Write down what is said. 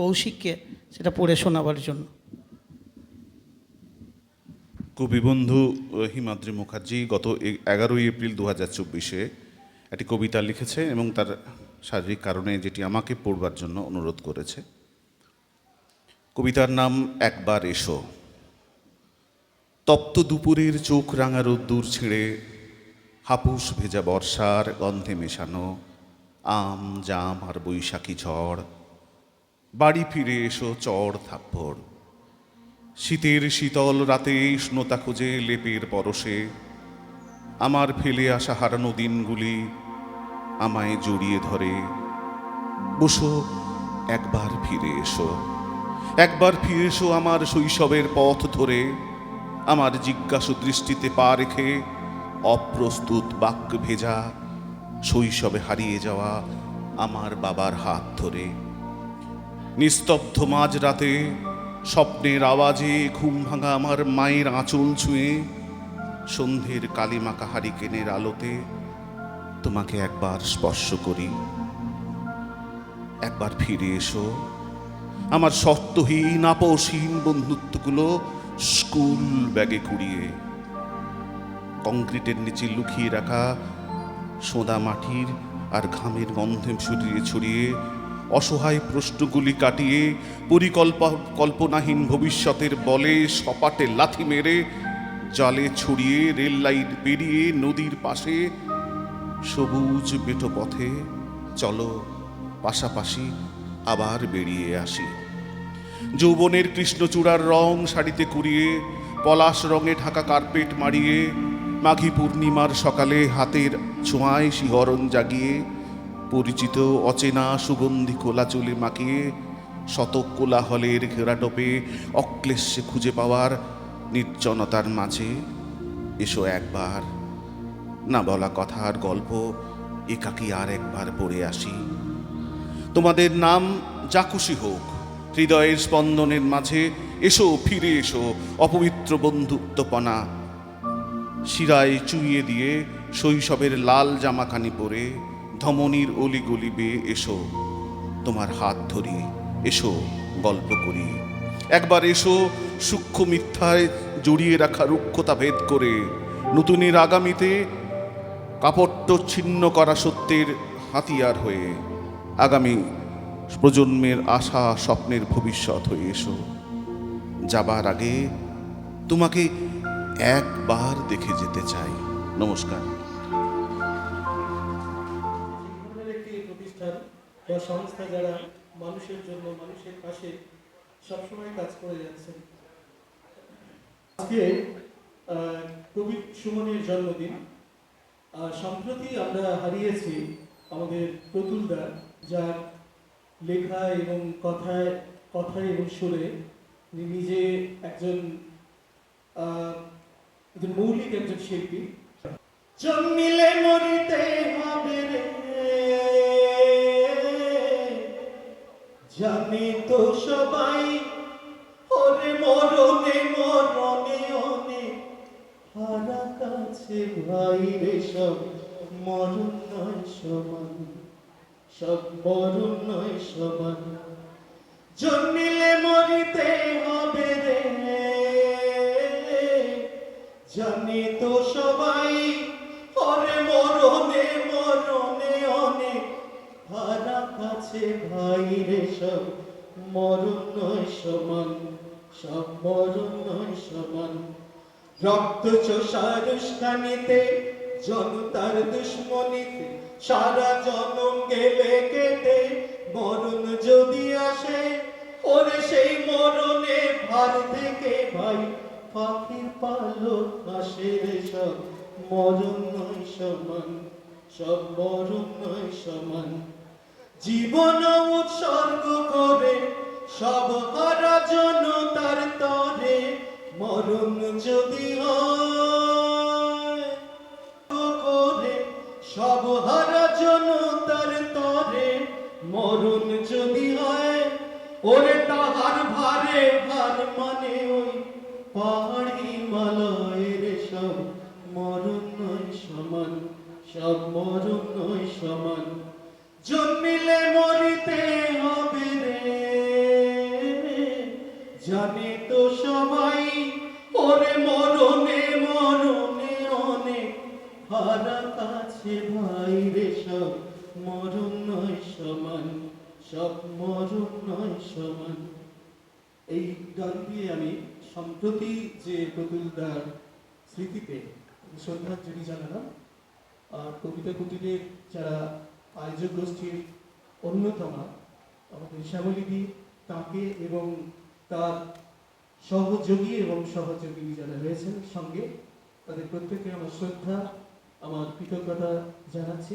কৌশিককে সেটা পড়ে শোনাবার জন্য। কবি বন্ধু হিমাদ্রি মুখার্জি গত এগারোই এপ্রিল দু হাজার চব্বিশে একটি কবিতা লিখেছে এবং তার শারীরিক কারণে যেটি আমাকে পড়বার জন্য অনুরোধ করেছে। কবিতার নাম একবার এসো। তপ্ত দুপুরের চোখ রাঙা রোদ্দুর ছিঁড়ে, হাপুস ভেজা বর্ষার গন্ধে মেশানো, আম, জাম আর বৈশাখী ঝড়। বাড়ি ফিরে এসো চড় থাপ্পড়। শীতের শীতল রাতে উষ্ণতা খুঁজে লেপের পরশে। আমার ফেলে আসা হারানো দিনগুলি আমায় জড়িয়ে ধরে। বসো, একবার ফিরে এসো। একবার ফিরে এসো আমার শৈশবের পথ ধরে। আমার জিজ্ঞাসু দৃষ্টিতে পা রেখে অপ্রস্তুত বাক্য ভেজা শৈশবে হারিয়ে যাওয়া আমার বাবার হাত ধরে। নিস্তব্ধ মাঝ রাতে স্বপ্নের আওয়াজে ঘুম ভাঙা আমার মায়ের আঁচল ছুঁয়ে, সন্ধ্যের কালিমাকা হারিকেনের আলোতে তোমাকে একবার স্পর্শ করি। একবার ফিরে এসো। আমার শর্তহীন, আপোষহীন বন্ধুত্বগুলো স্কুল ব্যাগে কুড়িয়ে, কংক্রিটের নিচে লুকিয়ে রাখা, সোঁদা মাটির আর ঘামের গন্ধে ছড়িয়ে ছড়িয়ে অসহায় প্রশ্নগুলি কাটিয়ে পরিকল্প, কল্পনাহীন ভবিষ্যতের বলে সপাটে লাথি মেরে জলে ছড়িয়ে রেল লাইন পেরিয়ে নদীর পাশে সবুজ বেটো পথে চলো পাশাপাশি আবার বেরিয়ে আসি। যৌবনের কৃষ্ণচূড়ার রং শাড়িতে কুড়িয়ে, পলাশ রঙে ঢাকা কার্পেট মারিয়ে মাঘী পূর্ণিমার সকালে হাতের ছোঁয়ায় শিহরণ জাগিয়ে পরিচিত অচেনা সুগন্ধি কোলা চুলে মাখিয়ে শতক কোলাহলের ঘেরাটোপে অক্লেশে খুঁজে পাওয়ার নির্জনতার মাঝে এসো একবার। না বলা কথার গল্প, একাকি আর একবার পড়ে আসি। তোমাদের নাম যা খুশি হোক, হৃদয়ের স্পন্দনের মাঝে এসো, ফিরে এসো, অপবিত্র বন্ধুত্বপনা। শিরায় চুইয়ে দিয়ে শৈশবের লাল জামাখানি পরে ধমনির অলিগলি বেয়ে এসো, তোমার হাত ধরি এসো, গল্প করি একবার এসো সূক্ষ্ম মিথ্যায় জড়িয়ে রাখা রুক্ষতা ভেদ করে, নতুনের আগামীতে কাপড় ছিন্ন করা সত্যের হাতিয়ার হয়ে, আগামী প্রজন্মের আশা স্বপ্নের ভবিষ্যৎ হয়ে এসো। যাবার আগে তোমাকে একবার দেখে যেতে চাই। নমস্কার। সংস্থা যারা মানুষের জন্য, মানুষের পাশে সবসময় কাজ করে যাচ্ছেন। আজকে কবি সুমনের জন্মদিন। সম্প্রতি আমরা হারিয়েছি আমাদের প্রতুলদা যার লেখা এবং কথায় কথায় এবং সুরে নিজে একজন মৌলিক, একজন শিল্পী। জন্মিলে সবাই, ওরে মরণে মরণে অনেক হারা কাছে ভাই রে সব, মরণ নয় সমান। সব মরণ নয় সমান। জন্মিলে মরিতে হবে রে। জানি তো সবাই, ওরে মরণে মরণে অনেক হারা কাছে ভাই রে সব মরণ নয় সমান, সব মরণ নয় সমান। রক্ত চোষার জনতার দুশ্মনীতে, সারা জনম গেলে কেটে, মরণ যদি আসে, ওরে সেই মরণে ভার থেকে ভাই, পাখির পালক আসে রে সব। মরণ নয় সমান, সব মরণ নয় সমান। জীবন উৎসর্গ করে, সব হারা জনতার তরে মরণ যদি করে, সব হারা জনতার তরে মরণ যদি হয়, ওরে তাহার ভারে ভার মানে ওই পাহাড়ি মালয়ের সব মরণ নয় সমান, সব মরণ নয় সমান। জন্মিলে মরিতে হবে রে। জানে তো সবাই ওরে মরণে মরণে অনেক ফারাক আছে ভাই রে সব। মরণ নয় সমান, সব মরণ নয় সমান। এই গান দিয়ে আমি সম্প্রতি যে প্রতুলদার স্মৃতিতে শ্রদ্ধাঞ্জলি জানালাম, আর কবিতা কুটিরের যারা আয়োজক গোষ্ঠীর অন্যতম আমাদের শ্যামলিদি তাকে এবং তার সহযোগী এবং সহযোগী যারা রয়েছেন সঙ্গে, তাদের প্রত্যেককে আমার শ্রদ্ধা, আমার কৃতজ্ঞতা জানাচ্ছি।